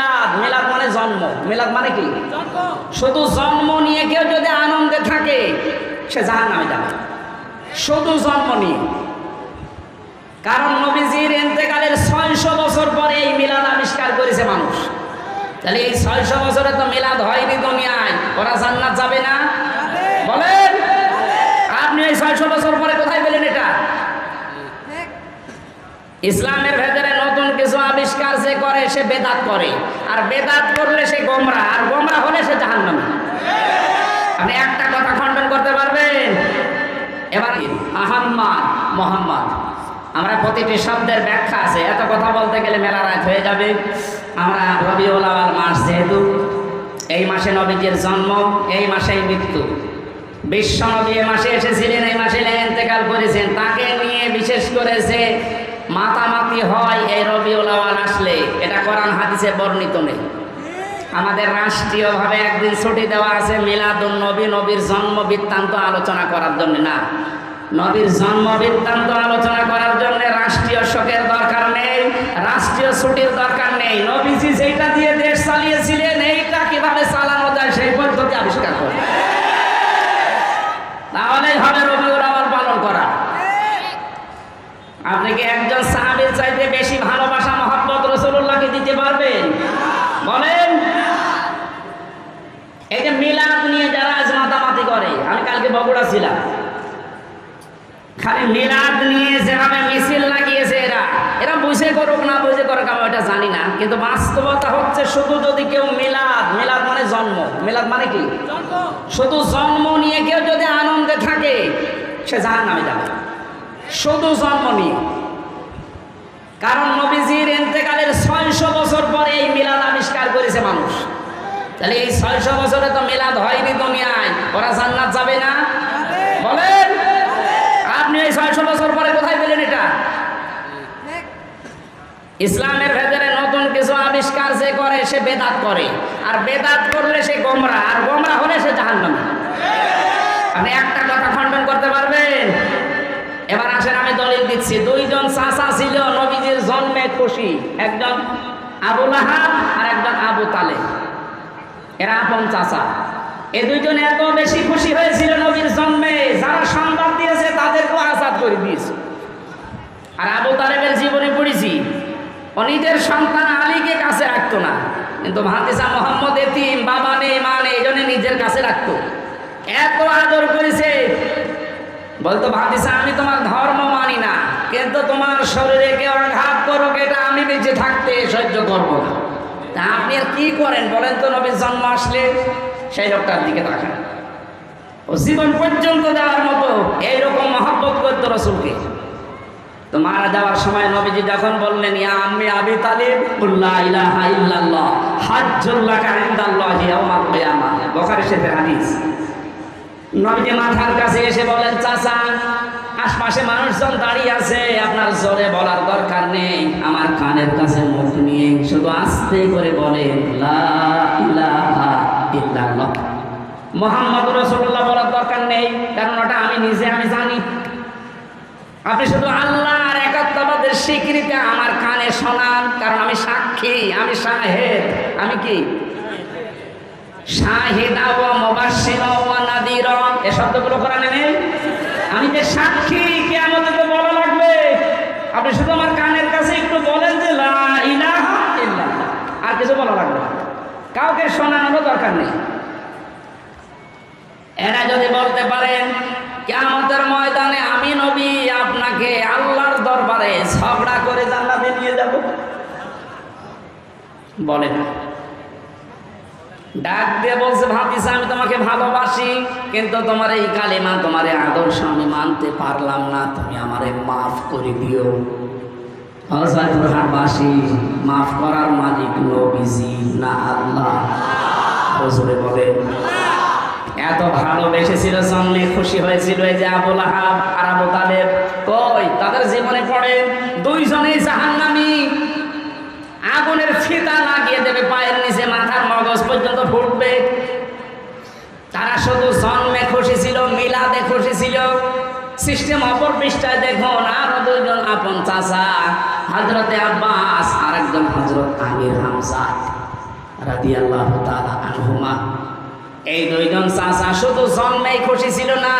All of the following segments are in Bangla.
মিলাদ মিলাদ মানে জন্ম। মিলাদ মানে কি? শুধু জন্ম নিয়ে কেউ যদি আনন্দে থাকে সে জাহান নামে যাবে। শুধু জন্ম নিয়ে। কারণ নবীজির এতেকালের ছয়শো বছর পরে এই মিলাদ আবিষ্কার করেছে মানুষ। তাহলে এই ছয়শো বছরে তো মিলাদ হয়নি দুনিয়ায়। ওরা জান্নাত যাবে না? বলেন। আপনি এই ছয়শো বছর পরে কোথায় পেলেন এটা? ইসলামের ভেতরে নতুন কিছু আবিষ্কার যে করে, সে বেদাত করে। আর বেদাত করলে সে গোমরা, আর গোমরা হলে সে জাহান্নামী। আপনি একটা কথা খণ্ডন করতে পারবেন? এবার আহম্মদ, মোহাম্মদ। আমরা প্রতিটি শব্দের ব্যাখ্যা আছে। এত কথা বলতে গেলে মেলা রাত হয়ে যাবে। আমরা রবিউল আওয়াল মাস যেহেতু, এই মাসে নবীজির জন্ম, এই মাসেই মৃত্যু। বিশ্ব নবী এ মাসে এসেছিলেন, এই মাসে ইন্তেকাল করেছেন। তাকে নিয়ে বিশেষ করে যে মাতামাতি হয় এই রবিউল আওয়াল আসলে। এটা কোরআন হাদিসে বর্ণিত নেই। আমাদের রাষ্ট্রীয়ভাবে একদিন ছুটি দেওয়া আছে মিলাদুন নবী, নবীর জন্ম বৃত্তান্ত আলোচনা করার জন্য। না, নবীর জন্ম বৃত্তান্ত আলোচনা করার জন্য রাষ্ট্রীয় শোকের দরকার নেই, রাষ্ট্রীয় ছুটির দরকার নেই। নবীজি যেটা দিয়ে দেশ চালিয়েছিলেন, এইটা কীভাবে চালানো যায় সেই পদ্ধতি আবিষ্কার করে তাহলেই হবে রবিউল আওয়াল পালন করা আপনি কি একজন সাহাবীর চাইতে বেশি ভালোবাসা মহাব্বত রসুল্লাহকে দিতে পারবেন? বলেন। এই যে মিলাদ নিয়ে যারা আজ মাতামাতি করে আমি কালকে বগুড়া ছিলাম। খালি মিলাদ নিয়ে যেভাবে মিছিল লাগিয়েছে এরা এরা বুঝে করুক না বুঝে করুক আমি ওটা জানি না। কিন্তু বাস্তবতা হচ্ছে শুধু যদি কেউ মিলাদ মিলাদ মানে জন্ম। মিলাদ মানে কি? শুধু জন্ম নিয়ে কেউ যদি আনন্দে থাকে সে জাহান নামে যাবে। শুধু জন্ম নিয়ে। কারণ নবীজির এতেকালের ছয়শো বছর পরে এই মিলাদ আবিষ্কার করেছে মানুষ। তাহলে এই ছয়শো বছরে তো মিলাদ হয়নি দুনিয়ায়। ওরা জান্নাত যাবে না? বলেন। আপনি এই ছয়শো বছর পরে কোথায় পেলেন এটা? ইসলামের ভেতরে নতুন কিছু আবিষ্কার যে করে, সে বেদাত করে। আর বেদাত করলে সে গোমরা, আর গোমরা হলে সে জাহান্নামী। আপনি একটা কথা খণ্ডন করতে পারবেন? এবার আসেন, আমি দলিল দিচ্ছি। দুইজন চাচা ছিল, নবীজির জন্মে খুশি। একজন আবু লাহাব আর একজন আবু তালে এরা আপন চাচা। এই দুইজন এত বেশি খুশি হয়েছিল নবীর জন্মে, যারা সংবাদ দিয়েছে তাদেরকেও আজাদ করে দিয়েছে। আর আবু তালেবের জীবনে পড়েছি। ও নিজের সন্তান আলীকে কাছে রাখতো না। কিন্তু ভাতিসা মোহাম্মদ এতিম, বাবা নেই মা নেই এই জন্য নিজের কাছে রাখতো। এত আদর করেছে বলতো ভাতিসা আমি তোমার ধর্ম মানি না, কিন্তু তোমার শরীরে কেউ আঘাত করুক, এটা আমি বেঁচে থাকতে সহ্য করব না। তা আপনি আর কি করেন বলেন তো, নবীর জন্ম আসলে? সেই লোকটার দিকে তাকান। ও জীবন পর্যন্ত দেওয়ার মতো এইরকম মহব্বত করতো রসুলকে। তো মারা যাওয়ার সময় নবীজি যখন বললেন, ইয়া আম্মি আবি তালিব হাজ্জুল্লাহ কাইন্দাল্লাহি ইয়াউমাল কিয়ামা। বুখারী হাদিস। নবীজি মাথার কাছে এসে বলেন, চাচা, আশপাশে মানুষজন দাঁড়িয়ে আছে, আপনার জোরে বলার দরকার নেই। আমার কানের কাছে মুখ নিয়ে শুধু আস্তে করে বলেন লা ইলাহা ইল্লাল্লাহ। মোহাম্মদ রসুল্লাহ বলার দরকার নেই, কারণ ওটা আমি নিজে আমি জানি। আপনি শুধু আল্লাহর একাত্মবাদের স্বীকৃতি আমার কানে শোনান, কারণ আমি সাক্ষী, আমি শাহেদ। আমি কি? শাহিদা ও মুবাশশির ও নাদির। শব্দগুলো কোরআনে নেই? আমি যে সাক্ষী কে আমাদের বলা লাগবে। আপনি শুধু আমার কানের কাছে একটু বলেন যে আর কিছু বলা লাগবে কাউকে শোনানোরও দরকার নেই। এরা যদি বলতে পারেন কেমতের ময়দানে আমি নবী, আপনাকে আল্লাহর দরবারে ঝগড়া করে জান্নাতে নিয়ে যাব। বলে না ডাক দিয়ে বলছে ভাবিস আমি তোমাকে ভালোবাসি, কিন্তু তোমার এই কালিমা, তোমার আদর্শ আমি মানতে পারলাম না। তুমি আমারে মাফ করে দিও। হজরতবাসী মাফ করার মালিক নবীজি, না আল্লাহ। বলে, এত ভালোবেসেছিল, জন্মে খুশি হয়েছিল যে আবুল আহাব আর আবু তালেব। কই, তাদের জীবনে পড়ে দুইজনেই জাহান্নামী। আগুনের ফিতা লাগিয়ে দেবে পায়ের পর্যন্ত ফুটবে তারা শুধু জন্মে খুশি ছিল, মিলাদে খুশি ছিল। সিস্টেম অপর পৃষ্ঠায় দেখুন, আরও দুইজন আপন চাচা হজরতে আব্বাস আর একজন হজরত আমির হামজা রাদিয়াল্লাহু তাআলা আনহুমা। এই দুইজন চাচা শুধু জন্মেই খুশি ছিল না,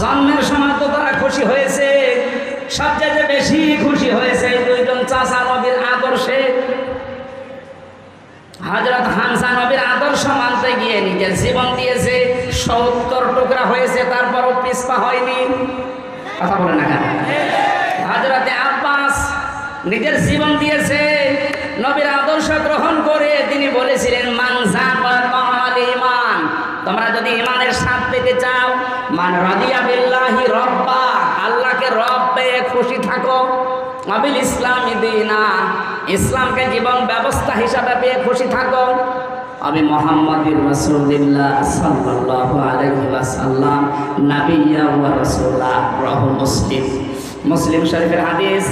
জন্মের সময় তো তারা খুশি হয়েছে সবচেয়ে বেশি খুশি হয়েছে এই দুইজন চাচা নবীর আদর্শে হজরত হামসা নবীর আদর্শ মানতে গিয়ে জীবন দিয়েছে সত্তর টুকরা হয়েছে, তারপরও পিসপা হয়নি। কথা বলে না হজরতে আব্বাস নিজের জীবন দিয়েছে, নবীর আদর্শ গ্রহণ করে তিনি বলেছিলেন মানজা ইমান তোমরা যদি ইমানের স্বাদ পেতে চাও, মান রাদিয়া বিল্লাহি রব্বা। আল্লাহকে রব পেয়ে খুশি থাকো। আবিল ইসলামী দিনা, ইসলামকে জীবন ব্যবস্থা হিসাবে পেয়ে খুশি থাকো। আমি মোহাম্মদুর রাসূলুল্লাহ সাল্লাল্লাহু আলাইহি ওয়াসাল্লাম নাবিয়্যা ওয়া রাসূলা, রাহু মুসলিম। মুসলিম শরীফের হাদিস,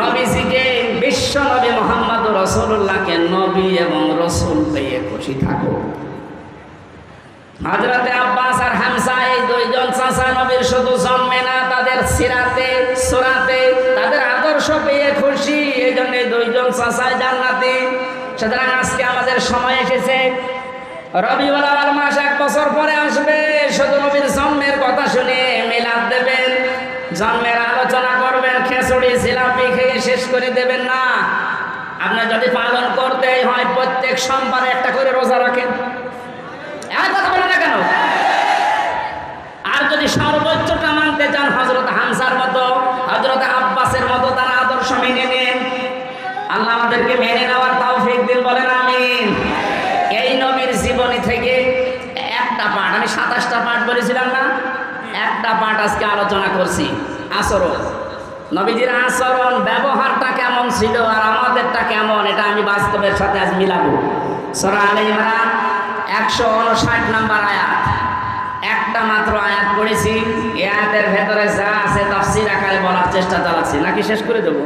নবীজিকে বিশ্ব নবী মোহাম্মদ রসুল্লাহকে নবী এবং রসুল পেয়ে খুশি থাকো। হজরতে আব্বাস আর হামসা, এই দুইজন চাচা নবীর শুধু জন্মে না, তাদের সিরাতে, সুরাতে, তাদের আদর্শ পেয়ে খুশি। এই জন্য দুইজন চাচাই জান্নাতি। সুতরাং আজকে আমাদের সময় এসেছে। রবিউল মাস এক বছর পরে আসবে। শুধু নবীর জন্মের কথা শুনে মিলাদ দেবেন। জন্মের আলোচনা করবেন খেসুড়ি জিলাপি খেয়ে শেষ করে দেবেন না। আপনার যদি পালন করতেই হয়, প্রত্যেক সোমবারে একটা করে রোজা রাখেন। কথা বলে না কেন? আর যদি সর্বোচ্চটা মানতে চান হজরত হামসার মতো হজরত আব্বাসের মতো, তারা আদর্শ মেনে নেন। আল্লাহ আমাদেরকে মেনে নেওয়ার তাও ফেক দিন বলেন আমিন এই নবীর জীবনী থেকে একটা পাঠ, আমি সাতাশটা পাঠ বলেছিলাম না? একটা পাঠ আজকে আলোচনা করছি। আচরণ। নবীজির আচরণ, ব্যবহারটা কেমন ছিল আর আমাদেরটা কেমন, এটা আমি বাস্তবের সাথে আজ মিলাবো। সরা আলী ইমরান, একশো উনষাট নাম্বার আয়াত। একটা মাত্র আয়াত পড়েছি, এই আয়াতের ভেতরে যা আছে তাফসির আকারে বলার চেষ্টা চালাচ্ছি। নাকি শেষ করে দেবো?